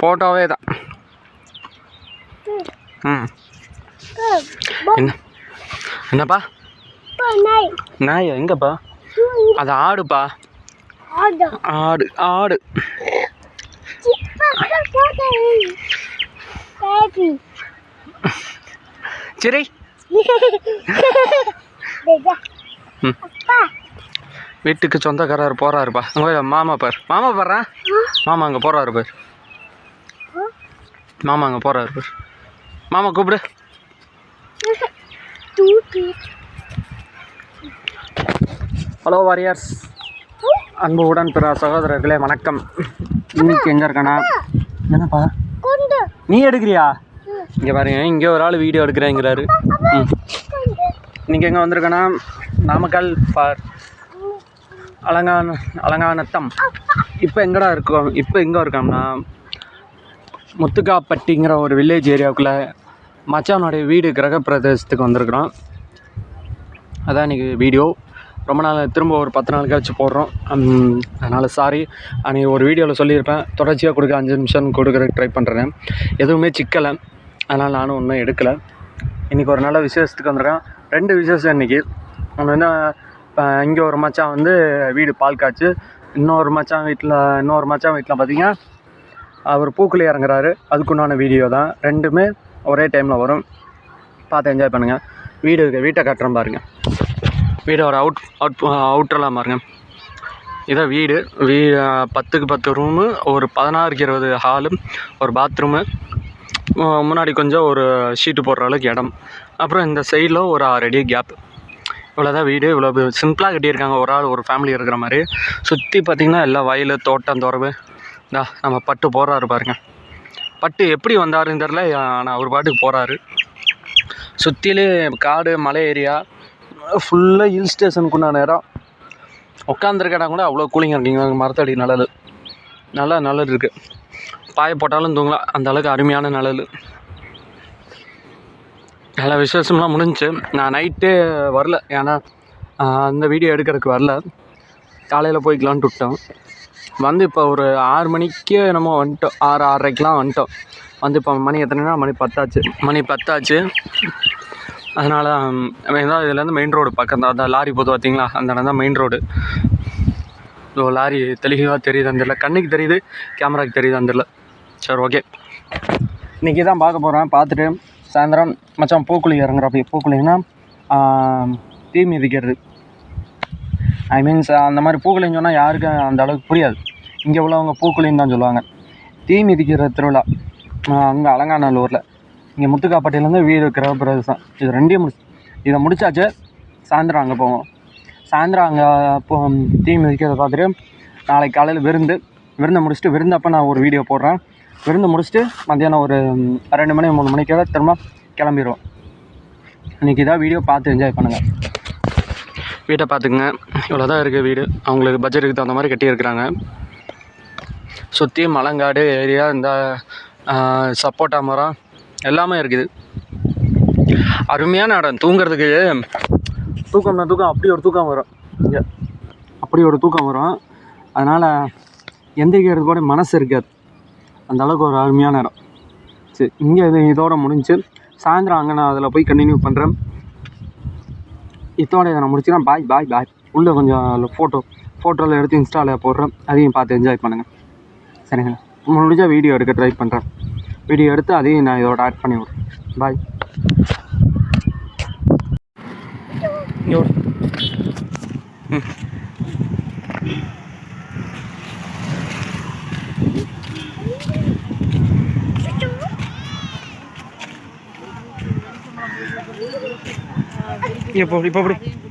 ஃபோட்டோவே தான். ம். என்ன? என்னப்பா? நாய்? எங்கப்பா? அது ஆடுப்பா. ஆடு ஆடு. சரி வீட்டுக்கு சொந்தக்காரர் போறாருப்பா அங்கே மாமா பார். மாமா பாரு மாமா அங்கே போறாரு பார். மாமா அங்கே போகிறாரு பார் மாமா கூப்பிடு. ஹலோ வாரியர்ஸ் அன்பு உடன் பிற சகோதரர்களே வணக்கம். இன்னைக்கு எங்கே இருக்கானா? என்னப்பா? நீ எடுக்கிறியா? இங்கே பாருங்க இங்கே ஒரு ஆள் வீடியோ எடுக்கிறேங்கிறாரு நீங்கள் எங்கே வந்திருக்கேன்னா நாமக்கல் பார். அலங்கான அலங்கானத்தம். இப்போ எங்கடா இருக்கோம்? இப்போ எங்கே இருக்கோம்னா? முத்துக்காப்பட்டிங்கிற ஒரு வில்லேஜ் ஏரியாவுக்குள்ளே மச்சானுடைய வீடு கிரகப்பிரதேசத்துக்கு வந்திருக்கிறோம். அதான் இன்றைக்கி வீடியோ ரொம்ப நாள் திரும்ப ஒரு பத்து நாள் கழிச்சு போடுறோம். அதனால் சாரி அன்றைக்கி ஒரு வீடியோவில் சொல்லியிருப்பேன். தொடர்ச்சியாக கொடுக்க அஞ்சு நிமிஷம் கொடுக்குறதுக்கு ட்ரை பண்ணுறேன் எதுவுமே சிக்கலை. அதனால் நானும் ஒன்றும் எடுக்கலை. இன்றைக்கி ஒரு நல்ல விசேஷத்துக்கு வந்திருக்கேன். ரெண்டு விசேஷம் இன்றைக்கி ஒன்று என்ன இங்கே ஒரு மச்சான் வந்து வீடு பால் காய்ச்சி. இன்னொரு மச்சான் வீட்டில் இன்னொரு மச்சான் வீட்டில் பார்த்தீங்கன்னா அவர் பூக்குழி இறங்குறாரு. அதுக்குண்டான வீடியோ தான். ரெண்டுமே ஒரே டைமில் வரும். பார்த்து என்ஜாய் பண்ணுங்கள் வீடு வீட்டை கட்டுறோம் பாருங்கள் வீடோட அவுட் அவுட் அவுட்டரெலாம் பாருங்கள் இதான் வீடு. வீ பத்துக்கு பத்து ரூமு ஒரு பதினாறுக்கு இருபது ஹாலு ஒரு பாத்ரூமு முன்னாடி கொஞ்சம் ஒரு ஷீட்டு போடுற அளவுக்கு இடம். அப்புறம் இந்த சைடில் ஒரு ஆறு அடி கேப் இவ்வளோதான் வீடு. இவ்வளோ சிம்பிளாக கட்டியிருக்காங்க. ஒரு ஆள் ஒரு ஃபேமிலி இருக்கிற மாதிரி. சுற்றி பார்த்திங்கன்னா எல்லாம் வயல் தோட்டம் துறவு. இந்தா நம்ம பட்டு போகிறாரு பாருங்க. பட்டு எப்படி வந்தாருன்னு தெரில ஆனால் அவர் பாட்டுக்கு போகிறாரு சுற்றிலே காடு மலை ஏரியா ஃபுல்லாக ஹில் ஸ்டேஷனுக்குண்டான இடம். உட்காந்துருக்க இடம் கூட அவ்வளோ கூலிங்காக இருக்குங்க மரத்தடி நிழல். நல்லா நிழல் இருக்குது பாய போட்டாலும் தூங்கலாம். அந்த அளவுக்கு அருமையான நிழல். நல்ல விசேஷம்லாம் முடிஞ்சுச்சு. நான் நைட்டே வரல. ஏன்னா அந்த வீடியோ எடுக்கிறதுக்கு வரல. காலையில் போய்க்கலான்ட்டு விட்டோம். வந்து இப்போ ஒரு ஆறு மணிக்கு என்னமோ வந்துட்டோம். ஆறு ஆறரைக்கெலாம் வந்துட்டோம். வந்து இப்போ மணி எத்தனைனா மணி பத்தாச்சு. மணி பத்தாச்சு. அதனால் தான் இதுலேருந்து மெயின் ரோடு பக்கம் தான். அதான் லாரி போது பார்த்தீங்களா அந்த இடம் தான் மெயின் ரோடு ஸோ லாரி தெளிவாக தெரியுது அந்த கண்ணுக்கு தெரியுது கேமராக்கு தெரியுது அந்த சரி ஓகே இன்றைக்கி தான் பார்க்க போகிறேன் பார்த்துட்டு சாயந்தரம் மச்சான் பூக்குழி இறங்குறப்ப பூக்குழின்னா தீ மிதிக்கிறது. ஐ மீன்ஸ் அந்த மாதிரி பூக்குழின்னு சொன்னால் யாருக்கும் அந்த அளவுக்கு புரியாது. இங்கே உள்ளவங்க பூக்குழின்னு தான் சொல்லுவாங்க. தீ மிதிக்கிற திருவிழா அங்கே அலங்காநல்லூரில். இங்கே முத்துக்காப்பட்டியிலேருந்து வீடு கிரகப்பிரதேசம் இது ரெண்டையும் முடிச்சு இதை முடித்தாச்சு சாயந்தரம் அங்கே போவோம். சாயந்தரம் அங்கே போ தீ மிதிக்கிறத பார்த்துட்டு நாளைக்கு காலையில் விருந்து விருந்தை முடிச்சுட்டு விருந்தப்போ நான் ஒரு வீடியோ போடுறேன். விருந்து முடிச்சுட்டு மத்தியானம் ஒரு ரெண்டு மணி மூணு மணிக்காக திரும்ப கிளம்பிடுவோம் இன்றைக்கி இதான் வீடியோ பார்த்து என்ஜாய் பண்ணுங்கள் வீட்டை பார்த்துக்குங்க. இவ்வளோ தான் இருக்குது வீடு. அவங்களுக்கு பட்ஜெட்டுக்கு தகுந்த மாதிரி கட்டியிருக்கிறாங்க. சுற்றி மலங்காடு ஏரியா இந்த சப்போட்டா மரம் எல்லாமே இருக்குது. அருமையான இடம். தூங்குறதுக்கு தூக்கம்னா தூக்கம். அப்படி ஒரு தூக்கம் வரும். இங்கே. அப்படி ஒரு தூக்கம் வரும். அதனால் எந்திரிக்கிறது கூட மனசு இருக்காது. அந்த அளவுக்கு ஒரு அருமையான இடம். சரி இங்கே இது இதோட முடிஞ்சு சாயந்தரம் அங்கே நான் அதில் போய் கண்டினியூ பண்ணுறேன் இதோட இதை நான் முடிச்சுக்கிறேன். பாய் பாய் பாய் உள்ளே கொஞ்சம் ஃபோட்டோ ஃபோட்டோவில் எடுத்து இன்ஸ்டாவில் போடுறேன். அதையும் பார்த்து என்ஜாய் பண்ணுங்கள் சரிங்களா? முடிஞ்ச வீடியோ எடுக்க ட்ரை பண்ணுறேன் வீடியோ எடுத்து அதையும் நான் இதோட ஆட் பண்ணி விட்றேன். பாய் ம். விடு. ம் இப்போ இப்படி இப்போ